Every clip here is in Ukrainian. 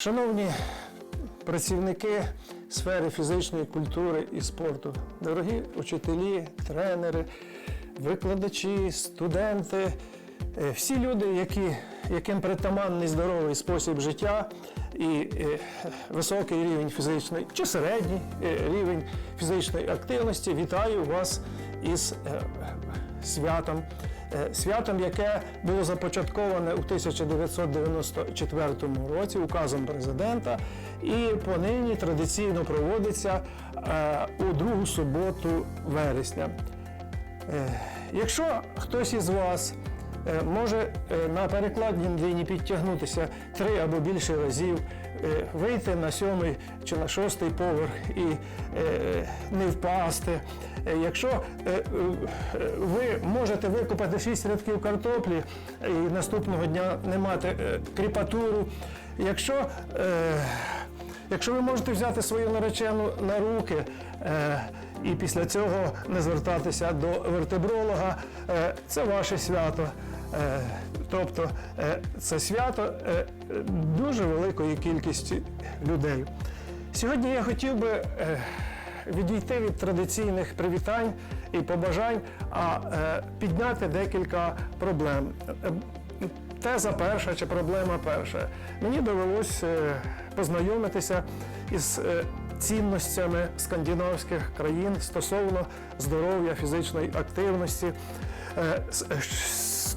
Шановні працівники сфери фізичної культури і спорту, дорогі учителі, тренери, викладачі, студенти, е, всі люди, які, яким притаманний здоровий спосіб життя і е, високий рівень фізичної чи середній е, рівень фізичної активності, вітаю вас із святом. Е, Святом, яке було започатковане у 1994 році указом президента, і понині традиційно проводиться е, у другу суботу вересня. Е, Якщо хтось із вас може на перекладній лінії підтягнутися три або більше разів, вийти на сьомий чи на шостий поверх і е, не впасти. Е, Якщо е, е, ви можете викопати шість рядків картоплі і наступного дня не мати е, кріпатуру, якщо е, Якщо ви можете взяти свою наречену на руки е, і після цього не звертатися до вертебролога, е, це ваше свято. Е, тобто е, це свято е, дуже великої кількості людей. Сьогодні я хотів би відійти від традиційних привітань і побажань, а підняти декілька проблем. Теза перша чи проблема перша. Мені довелось е, познайомитися із цінностями скандинавських країн стосовно здоров'я, фізичної активності,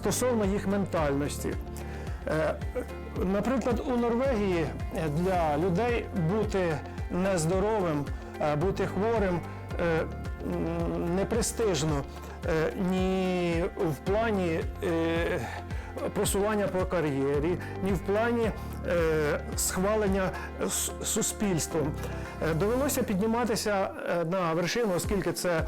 стосовно їх ментальності. Е, Наприклад, у Норвегії е, для людей бути нездоровим, е, бути хворим м, не престижно е, ні в плані просування по кар'єрі, ні в плані схвалення суспільством. Довелося підніматися на вершину, оскільки це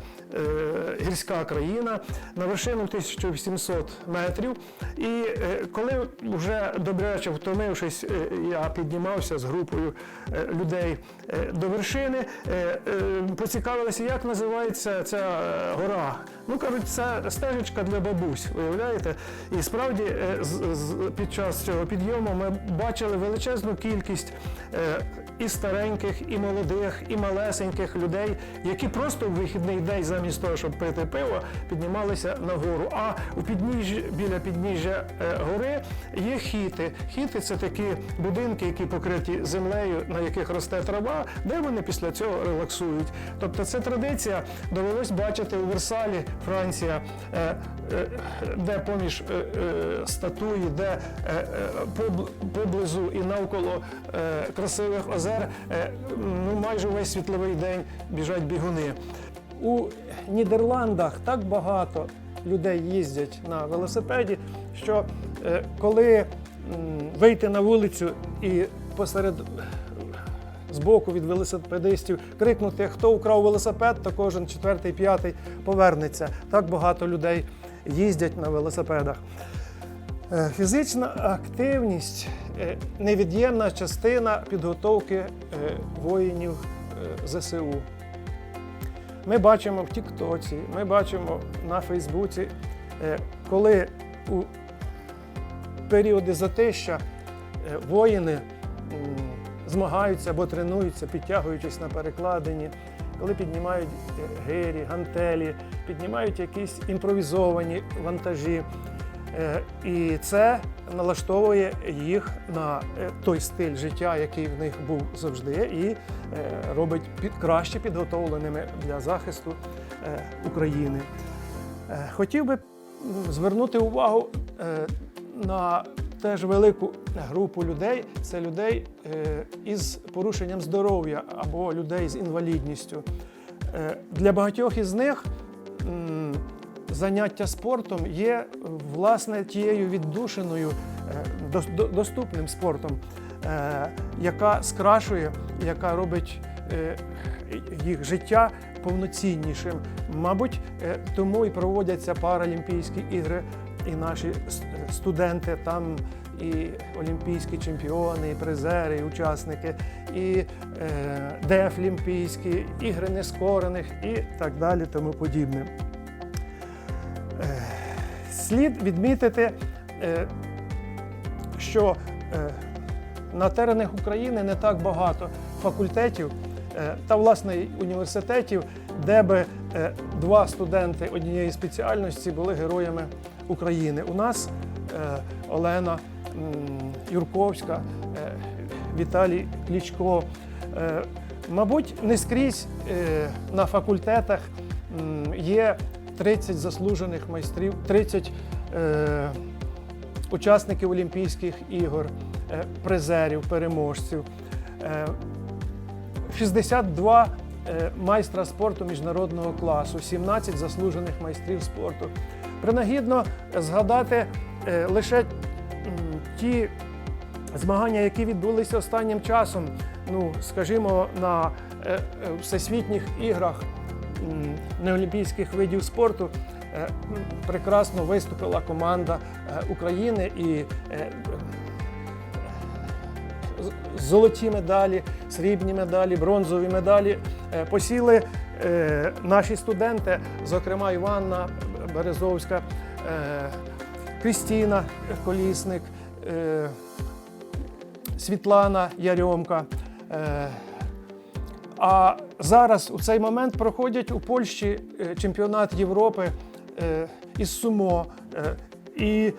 гірська країна, на вершину 1800 метрів. І е, коли вже добряче втомившись, е, я піднімався з групою е, людей е, до вершини, е, е, поцікавилися, як називається ця е, гора. Ну кажуть, це стежечка для бабусь, виявляєте? І справді е, під час цього підйому ми бачили величезну кількість е, і стареньких, і молодих, і малесеньких людей, які просто в вихідний день замість того, щоб пити пиво, піднімалися на гору. А у підніжжі, біля підніжжя е, гори є хіти. Хіти це такі будинки, які покриті землею, на яких росте трава, де вони після цього релаксують. Тобто це традиція довелось бачити у Версалі, Франція, е, е, де поміж статуї, де поб- поблизу і навколо красивих озер, е, ну майже весь світловий день біжать бігуни. У Нідерландах так багато людей їздять на велосипеді, що е, коли вийти на вулицю і посеред збоку від велосипедистів крикнути, хто украв велосипед, то кожен четвертий, п'ятий повернеться. Так багато людей їздять на велосипедах. Е, Фізична активність невід'ємна частина підготовки е, воїнів е, ЗСУ. Ми бачимо в Тіктоці, ми бачимо на Фейсбуці, е, коли у періоди затища е, воїни змагаються або тренуються, підтягуючись на перекладині, коли піднімають е, гирі, гантелі, піднімають якісь імпровізовані вантажі. Е, І це налаштовує їх на е, той стиль життя, який в них був завжди, і е, робить під краще підготовленими для захисту України. Хотів би звернути увагу на теж велику групу людей. Це людей із порушенням здоров'я або людей з інвалідністю. Для багатьох із них заняття спортом є власне тією віддушиною, е, дос- до- доступним спортом, е, яка скрашує, яка робить е, їх життя повноціннішим. Мабуть, тому і проводяться Паралімпійські ігри, і наші студенти там. І олімпійські чемпіони, і призери, і учасники, і е, дефлімпійські, ігри нескорених і так далі, тому подібне. Слід відмітити, е, що е, на теренах України не так багато факультетів е, та власне університетів, де би два студенти однієї спеціальності були героями України. У нас Олена Юрковська, Віталій Клічко. Мабуть, не скрізь на факультетах є 30 заслужених майстрів, 30 е, учасників Олімпійських ігор, е, призерів, переможців, е, 62 е, майстра спорту міжнародного класу, 17 заслужених майстрів спорту. Принагідно згадати е, лише ті змагання, які відбулися останнім часом, ну скажімо, на е, е, всесвітніх іграх неолімпійських видів спорту. е, Прекрасно виступила команда е, України і е, золоті медалі, срібні медалі, бронзові медалі посіли наші студенти, зокрема Іванна Березовська, Крістіна Колісник, Світлана Ярьомка. А зараз у цей момент проходять у Польщі е, чемпіонат Європи е, із сумо. Е, І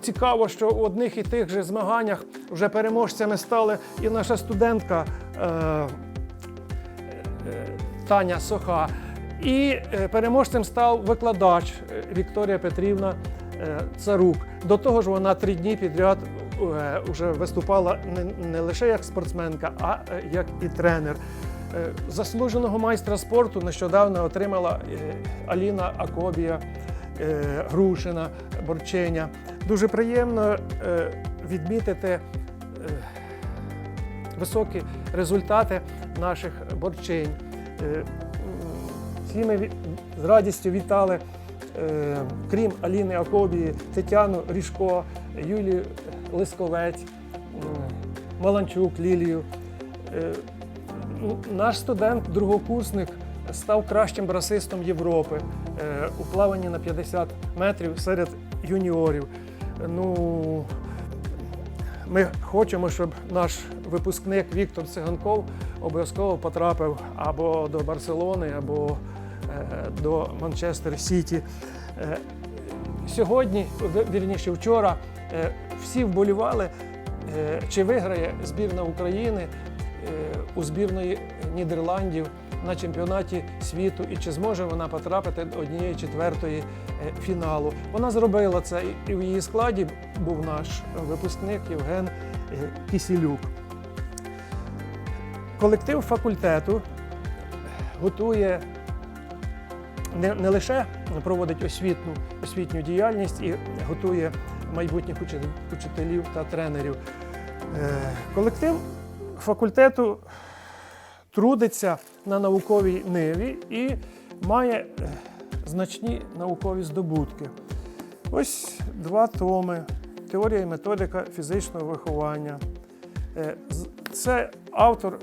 цікаво, що у одних і тих же змаганнях вже переможцями стали і наша студентка Таня Соха. І переможцем став викладач Вікторія Петрівна Царук. До того ж, вона три дні підряд вже виступала не, лише як спортсменка, а е, як і тренер. Е, Заслуженого майстра спорту нещодавно отримала е, Аліна Акобія, е, Грушина, Борченя. Дуже приємно е, відмітити е, високі результати наших борчинь. Е, Всі ми з радістю вітали, е, крім Аліни Акобії, Тетяну Ріжко, Юлію Лисковець, Маланчук Лілію. Е, Наш студент, другокурсник, став кращим брасистом Європи е, у плаванні на 50 метрів серед юніорів. Ну, ми хочемо, щоб наш випускник Віктор Циганков обов'язково потрапив або до Барселони, або е, до Манчестер Сіті. Сьогодні, вірніше, вчора, всі вболівали, е, чи виграє збірна України е, у збірної Нідерландів на чемпіонаті світу і чи зможе вона потрапити до однієї четвертої е, фіналу. Вона зробила це і в її складі був наш випускник Євген Кісілюк. Колектив факультету готує не, не лише проводить освітну, освітню діяльність і готує майбутніх учителів та тренерів. Е, Колектив факультету трудиться на науковій ниві і має е, значні наукові здобутки. Ось два томи. Теорія і методика фізичного виховання. Е, Це автор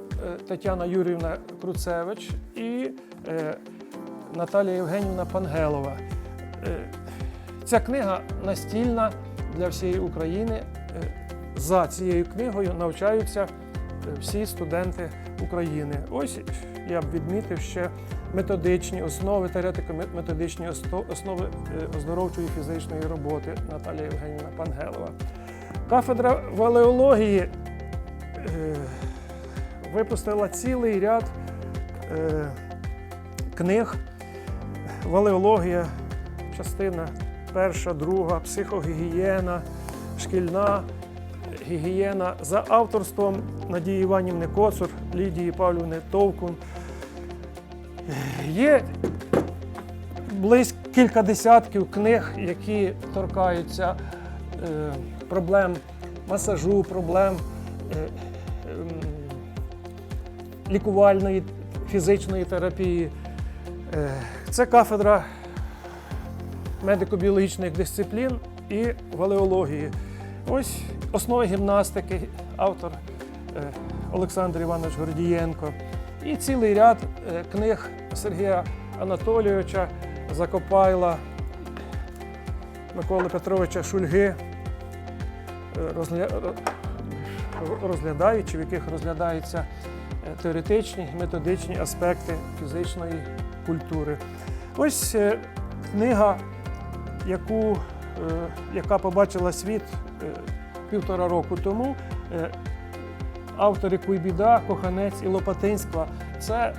Тетяна Юрівна Круцевич і Наталія Євгенівна Пангелова. Ця книга настільна для всієї України. Е, За цією книгою навчаються е, всі студенти України. Ось я б відмітив ще методичні основи, теоретико-методичні основи е, оздоровчої фізичної роботи Наталія Євгенівна Пангелова. Кафедра валеології випустила цілий ряд книг. Валеологія, частина перша, друга, психогігієна, шкільна гігієна за авторством Надії Іванівни Коцур, Лідії Павлівни Товкун. Є близько кілька десятків книг, які торкаються е, проблем масажу, проблем е, ем, лікувальної фізичної терапії. Е, Це кафедра медико-біологічних дисциплін і валеології. Ось основи гімнастики, автор е, Олександр Іванович Гордієнко. І цілий ряд е, книг Сергія Анатолійовича Закопайла, Миколи Петровича Шульги, е, розгля- ро- розглядають, чи в яких розглядаються теоретичні, методичні аспекти фізичної культури. Ось книга, яку, е, яка побачила світ е, півтора року тому. Е, Автори Куйбіда, Коханець і Лопатинська це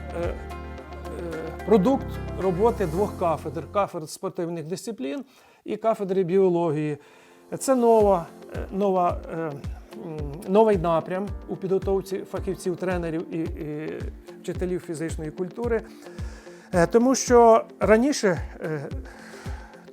продукт роботи двох кафедр: кафедр спортивних дисциплін і кафедри біології. Це нова, нова, новий напрям у підготовці фахівців, тренерів і, і вчителів фізичної культури. Тому що раніше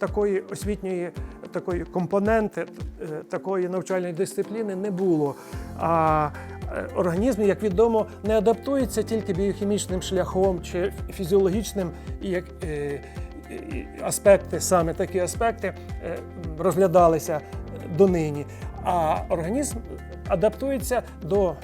такої освітньої такої компоненти, е, такої навчальної дисципліни не було. А е, організм, як відомо, не адаптується тільки біохімічним шляхом чи фізіологічним як. е, Аспекти, саме такі аспекти розглядалися донині. А організм адаптується до е,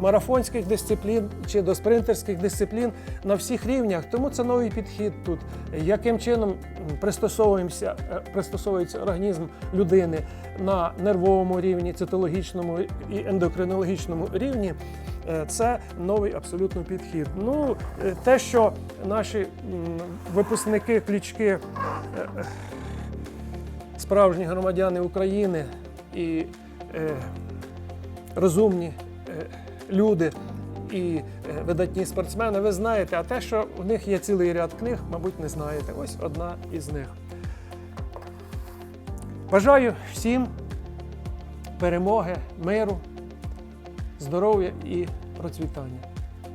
марафонських дисциплін чи до спринтерських дисциплін на всіх рівнях. Тому це новий підхід тут. Яким чином пристосовуємося, е, пристосовується організм людини на нервовому рівні, цитологічному і ендокринологічному рівні. е, Це новий абсолютно підхід. Ну, те, що наші випускники клічки справжні громадяни України і розумні е, люди і е, видатні спортсмени, ви знаєте, а те, що у них є цілий ряд книг, мабуть, не знаєте. Ось одна із них. Бажаю всім перемоги, миру, здоров'я і процвітання.